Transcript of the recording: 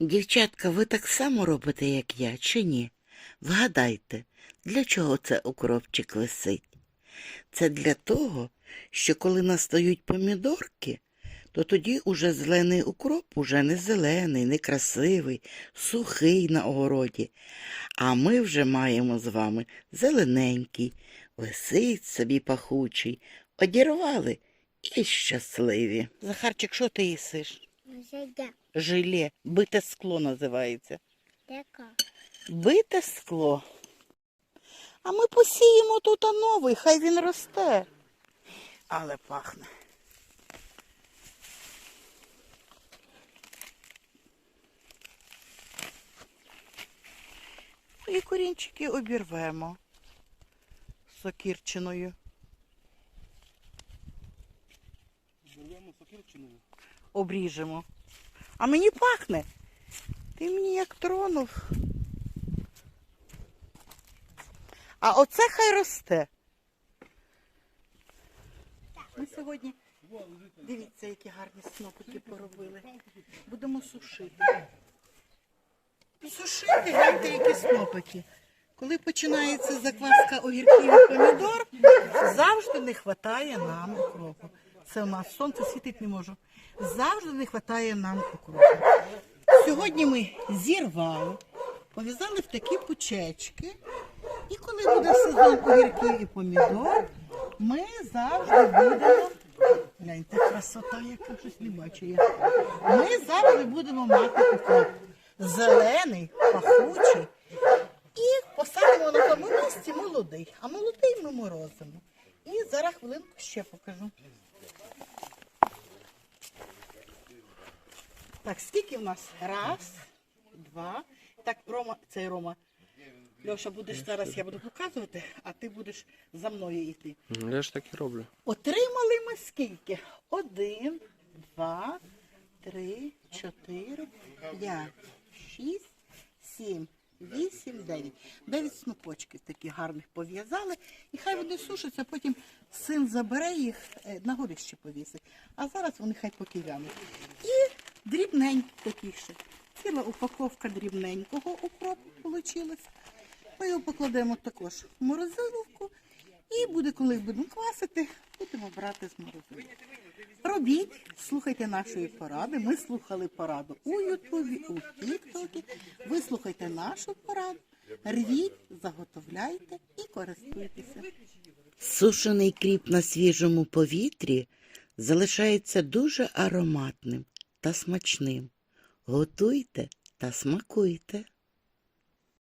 Дівчатка, ви так само робите, як я, чи ні? Вгадайте, для чого це укропчик висить? Це для того, що коли настають помідорки, то тоді уже зелений укроп уже не зелений, не красивий, сухий на огороді. А ми вже маємо з вами зелененький, висить собі пахучий, одірвали і щасливі. Захарчик, що ти їсиш? Жиле, бите скло називається. Така. Бите скло. А ми посіємо тут новий, хай він росте. Але пахне. І корінчики обірвемо сокірчиною. Зервемо сокирчиною. Обріжемо. А мені пахне. Ти мені як тронув. А оце хай росте. Ми сьогодні, дивіться, які гарні снопики поробили. Будемо сушити. Сушити, гляньте, які снопики. Коли починається закваска огірків і помідор, завжди не вистачає нам укропу. Це у нас сонце світить не можу. Завжди не вистачає нам укропу. Сьогодні ми зірвали, пов'язали в такі пучечки. І коли буде сезон огірків і помідор, ми завжди будемо. Гляньте, красота, яка щось не бачу я. Ми завжди будемо мати укроп. Зелений, пахучий. І посадимо на тому місці молодий. А молодий ми морозимо. І зараз хвилинку ще покажу. Так, скільки в нас? Раз, два. Так, Рома, цей Рома. Льоша, будеш зараз, я буду показувати, а ти будеш за мною йти. Ну, Я ж так і роблю. Отримали ми скільки? Один, два, три, чотири, п'ять, шість, сім, вісім, дев'ять. Дев'ять снопочків таких гарних пов'язали. І хай вони сушаться, потім син забере їх е, на горище повісить. А зараз вони хай поки вянуть. І дрібненькі такі ще. Ціла упаковка дрібненького укропу вийшла. Ми його покладемо також в морозиловку. І буде, коли будемо квасити, будемо брати з морозилки. Робіть, слухайте нашої поради. Ми слухали пораду у Ютубі, у Тіктокі. Ви слухайте нашу пораду, рвіть, заготовляйте і користуйтеся. Сушений кріп на свіжому повітрі залишається дуже ароматним та смачним. Готуйте та смакуйте.